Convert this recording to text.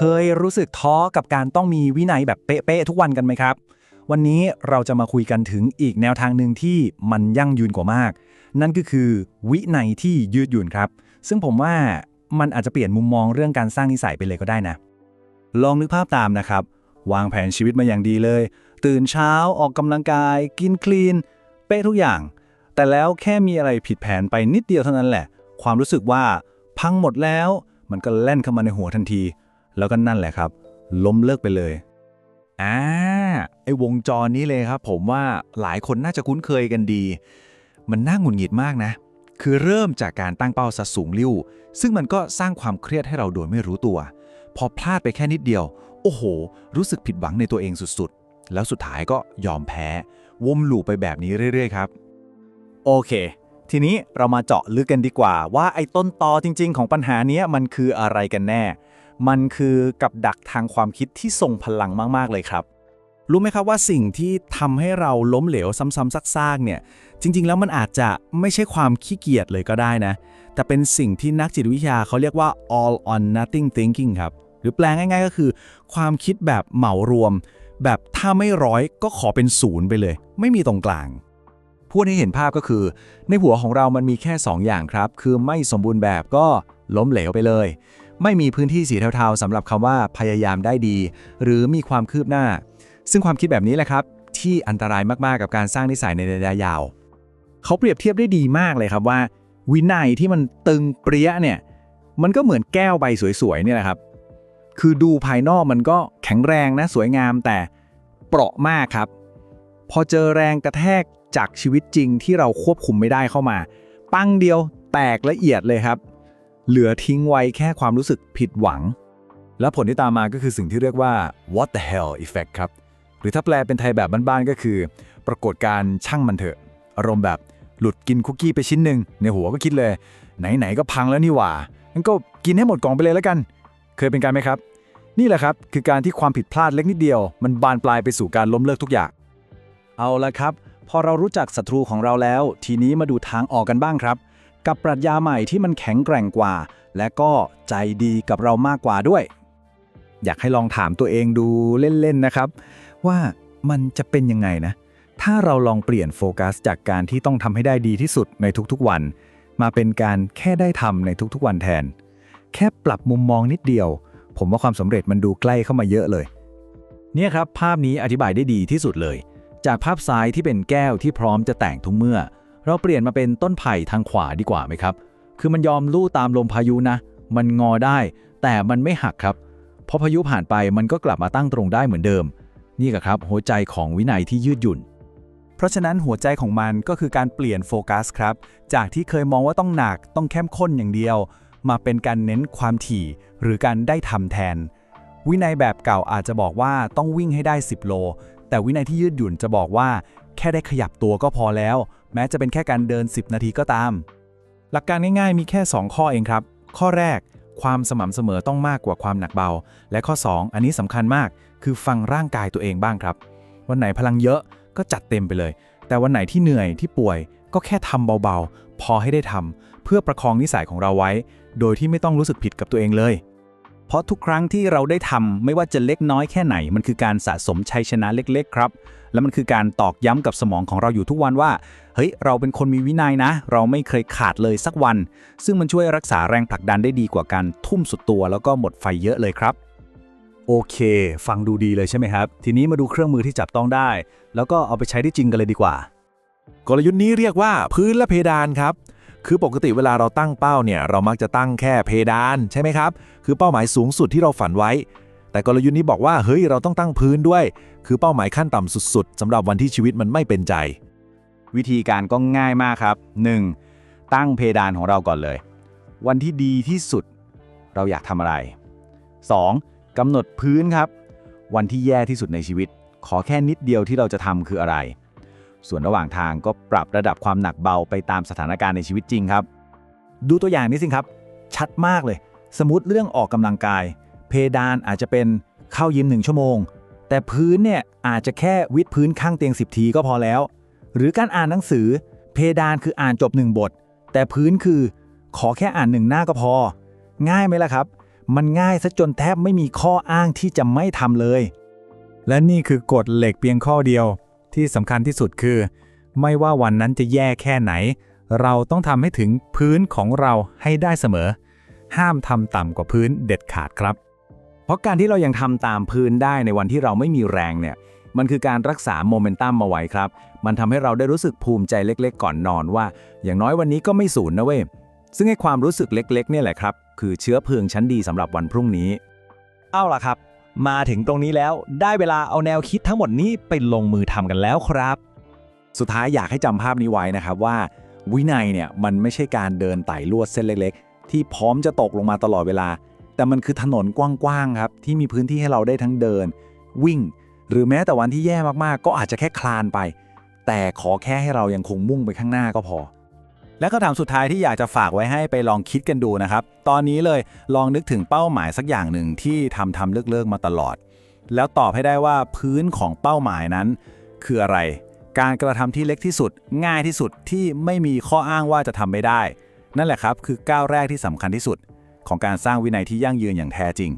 เคยรู้สึกท้อกับการต้องมีวินัยแบบเป๊ะๆทุกวันกันไหมครับ วันนี้เราจะมาคุยกันถึงอีกแนวทางหนึ่งที่มันยั่งยืนกว่ามาก นั่นก็คือวินัยที่ยืดหยุ่นครับ ซึ่งผมว่ามันอาจจะเปลี่ยนมุมมองเรื่องการสร้างนิสัยไปเลยก็ได้นะ ลองนึกภาพตามนะครับ วางแผนชีวิตมาอย่างดีเลย ตื่นเช้าออกกำลังกาย กินคลีน เป๊ะทุกอย่าง แต่แล้วแค่มีอะไรผิดแผนไปนิดเดียวเท่านั้นแหละ ความรู้สึกว่าพังหมดแล้ว มันก็แล่นเข้ามาในหัวทันที แล้วก็นั่นแหละครับ ล้มเลิกไปเลยอ่าไอ้วงจรนี้เลยครับ ผมว่าหลายคนน่าจะคุ้นเคยกันดี มันน่าหงุดหงิดมากนะ คือเริ่มจากการตั้งเป้าสัดสูงริ้ว ซึ่งมันก็สร้างความเครียดให้เราโดยไม่รู้ตัว พอพลาดไปแค่นิดเดียว โอ้โห รู้สึกผิดหวังในตัวเองสุดๆ แล้วสุดท้ายก็ยอมแพ้ วนลูปไปแบบนี้เรื่อยๆ ครับ โอเค ทีนี้เรามาเจาะลึกกันดีกว่า ว่าไอ้ต้นตอจริง ๆ ของปัญหานี้มันคืออะไรกันแน่ มันคือกับดักทางความคิดที่ทรงพลังมากๆเลยครับ รู้ไหมครับว่าสิ่งที่ทำให้เราล้มเหลวซ้ำๆซากๆเนี่ย จริง ๆ แล้วมันอาจจะไม่ใช่ความขี้เกียจเลยก็ได้นะ แต่เป็นสิ่งที่นักจิตวิทยาเขาเรียกว่า all on nothing thinking ครับ หรือแปลง่าย ๆ ก็คือ ความคิดแบบเหมารวม แบบถ้าไม่ร้อยก็ขอเป็นศูนย์ไปเลย ไม่มีตรงกลางพูดให้เห็นภาพก็คือ ในหัวของเรามันมีแค่ 2อย่างครับ คือไม่สมบูรณ์แบบก็ล้มเหลวไปเลย ไม่มีพื้นที่สีเทาๆสำหรับคำว่าพยายามได้ดี หรือมีความคืบหน้า ซึ่งความคิดแบบนี้แหละครับ ที่อันตรายมากๆกับการสร้างนิสัยในระยะยาว เขาเปรียบเทียบได้ดีมากเลยครับว่า วินัยที่มันตึงเปรี้ยเนี่ยมันก็เหมือนแก้วใบสวยๆเนี่ยแหละครับ คือดูภายนอกมันก็แข็งแรงนะสวยงามแต่เปราะมากครับ พอเจอแรงกระแทกจากชีวิตจริงที่เราควบคุมไม่ได้เข้ามา ปั้งเดียวแตกละเอียดเลยครับ เหลือทิ้งไว้แค่ความรู้สึกผิดหวัง และผลที่ตามมาก็คือสิ่งที่เรียกว่า what the hell effect ครับ หรือถ้าแปลเป็นไทยแบบบ้านๆก็คือ ปรากฏการ์ช่างมันเถอะ อารมณ์แบบหลุดกินคุกกี้ไปชิ้นหนึ่งในหัวก็คิดเลย ไหนๆก็พังแล้วนี่หว่างั้นก็กินให้หมดกล่องไปเลยแล้วกัน เคยเป็นการไหมครับ นี่แหละครับคือการที่ความผิดพลาดเล็กนิดเดียว มันบานปลายไปสู่การล้มเลิกทุกอย่าง เอาละครับ พอเรารู้จักศัตรูของเราแล้ว ทีนี้มาดูทางออกกันบ้างครับ กับปรัชญาใหม่ที่มันแข็งแกร่งกว่า และก็ใจดีกับเรามากกว่าด้วย อยากให้ลองถามตัวเองดูเล่นๆนะครับ ว่ามันจะเป็นยังไงนะ ถ้าเราลองเปลี่ยนโฟกัส จากการที่ต้องทำให้ได้ดีที่สุดในทุกๆวัน มาเป็นการแค่ได้ทำในทุกๆวันแทน แค่ปรับมุมมองนิดเดียว ผมว่าความสำเร็จมันดูใกล้เข้ามาเยอะเลย เนี่ยครับภาพนี้อธิบายได้ดีที่สุดเลย จากภาพซ้ายที่เป็นแก้วที่พร้อมจะแต่งทุกเมื่อ เราเปลี่ยนมาเป็นต้นไผ่ทางขวาดีกว่าไหมครับ คือมันยอมลู่ตามลมพายุนะ มันงอได้ แต่มันไม่หักครับ พอพายุผ่านไปมันก็กลับมาตั้งตรงได้เหมือนเดิม นี่ก็ครับหัวใจของวินัยที่ยืดหยุ่น เพราะฉะนั้นหัวใจของมันก็คือการเปลี่ยนโฟกัสครับ จากที่เคยมองว่าต้องหนักต้องเข้มข้นอย่างเดียว มาเป็นการเน้นความถี่ หรือการได้ทำแทน วินัยแบบเก่าอาจจะบอกว่าต้องวิ่งให้ได้ 10 โล แต่วินัยที่ยืดหยุ่นจะบอกว่า แค่ได้ขยับตัวก็พอแล้ว แม้จะเป็นแค่การเดิน 10 นาทีก็ตาม หลักการง่ายๆ มีแค่ 2 ข้อเองครับ ข้อแรก ความสม่ำเสมอต้องมากกว่าความหนักเบา และข้อ 2 อันนี้สำคัญมาก คือฟังร่างกายตัวเองบ้างครับ วันไหนพลังเยอะก็จัดเต็มไปเลย แต่วันไหนที่เหนื่อยที่ป่วยก็แค่ทำเบาๆ พอให้ได้ทำเพื่อประคองนิสัยของเราไว้ โดยที่ไม่ต้องรู้สึกผิดกับตัวเองเลย เพราะทุกครั้งที่เราได้ทำไม่ว่าจะเล็กน้อยแค่ไหนมันคือการสะสมชัยชนะเล็ก ๆ ครับ และมันคือการตอกย้ำกับสมองของเราอยู่ทุกวันว่า เฮ้ย เราเป็นคนมีวินัยนะ เราไม่เคยขาดเลยสักวัน ซึ่งมันช่วยรักษาแรงผลักดันได้ดีกว่าการทุ่มสุดตัว แล้วก็หมดไฟเยอะเลยครับ โอเค ฟังดูดีเลยใช่ไหมครับ ทีนี้มาดูเครื่องมือที่จับต้องได้ แล้วก็เอาไปใช้ได้จริงกันเลยดีกว่า กลยุทธ์นี้เรียกว่าพื้นและเพดานครับคือปกติเวลาเราตั้งเป้าเนี่ยเรามักจะตั้งแค่เพดานใช่ไหมครับ คือเป้าหมายสูงสุดที่เราฝันไว้ แต่กลยุทธ์นี้บอกว่าเฮ้ยเราต้องตั้งพื้นด้วย คือเป้าหมายขั้นต่ำสุด ๆสำหรับวันที่ชีวิตมันไม่เป็นใจ วิธีการก็ง่ายมากครับ 1. ตั้งเพดานของเราก่อนเลย วันที่ดีที่สุด เราอยากทำอะไร 2. กำหนดพื้นครับ วันที่แย่ที่สุดในชีวิต ขอแค่นิดเดียวที่เราจะทำคืออะไร ส่วนระหว่างทางก็ปรับระดับความหนักเบาไปตามสถานการณ์ในชีวิตจริงครับ ดูตัวอย่างนี้สิครับ ชัดมากเลย สมมติเรื่องออกกำลังกาย ดานอาจจะเป็นเข้ายิมหนึ่งชั่วโมง แต่พื้นเนี่ยอาจจะแค่วิดพื้นข้างเตียง 10 ทีก็พอแล้ว หรือการอ่านหนังสือ เพดานคืออ่านจบหนึ่งบท แต่พื้นคือขอแค่อ่านหนึ่งหน้าก็พอ ง่ายไหมล่ะครับ มันง่ายซะจนแทบไม่มีข้ออ้างที่จะไม่ทำเลย และนี่คือกฎเหล็กเพียงข้อเดียว ที่สำคัญที่สุดคือ ไม่ว่าวันนั้นจะแย่แค่ไหน เราต้องทำให้ถึงพื้นของเราให้ได้เสมอ ห้ามทำต่ำกว่าพื้นเด็ดขาดครับ เพราะการที่เรายังทำตามพื้นได้ในวันที่เราไม่มีแรงเนี่ยมันคือการรักษาโมเมนตัมมาไว้ครับ มันทำให้เราได้รู้สึกภูมิใจเล็กๆ ก่อนนอนว่า อย่างน้อยวันนี้ก็ไม่สูญนะเว้ย ซึ่งไอ้ความรู้สึกเล็กๆเนี่ยแหละครับ คือเชื้อเพลิงชั้นดีสำหรับวันพรุ่งนี้ เอาล่ะครับ มาถึงตรงนี้แล้วได้เวลาเอาแนวคิดทั้งหมดนี้ไปลงมือทำกันแล้วครับ สุดท้ายอยากให้จำภาพนี้ไว้นะครับว่า วินัยเนี่ยมันไม่ใช่การเดินไต่ลวดเส้นเล็ก ๆ ที่พร้อมจะตกลงมาตลอดเวลา แต่มันคือถนนกว้างๆครับที่มีพื้นที่ให้เราได้ทั้งเดิน วิ่ง หรือแม้แต่วันที่แย่มากๆ ก็อาจจะแค่คลานไป แต่ขอแค่ให้เรายังคงมุ่งไปข้างหน้าก็พอ และคำถามสุดท้ายที่อยากจะฝากไว้ให้ไปลองคิดกันดูนะครับ ตอนนี้เลยลองนึกถึงเป้าหมายสักอย่างหนึ่งที่ทำทำเลิกเลิกๆมาตลอด แล้วตอบให้ได้ว่าพื้นของเป้าหมายนั้น คืออะไร การกระทำที่เล็กที่สุด ง่ายที่สุดที่ไม่มีข้ออ้างว่าจะทำไม่ได้ นั่นแหละครับคือก้าวแรกที่สำคัญที่สุด ของการสร้างวินัยที่ยั่งยืนอย่างแท้จริง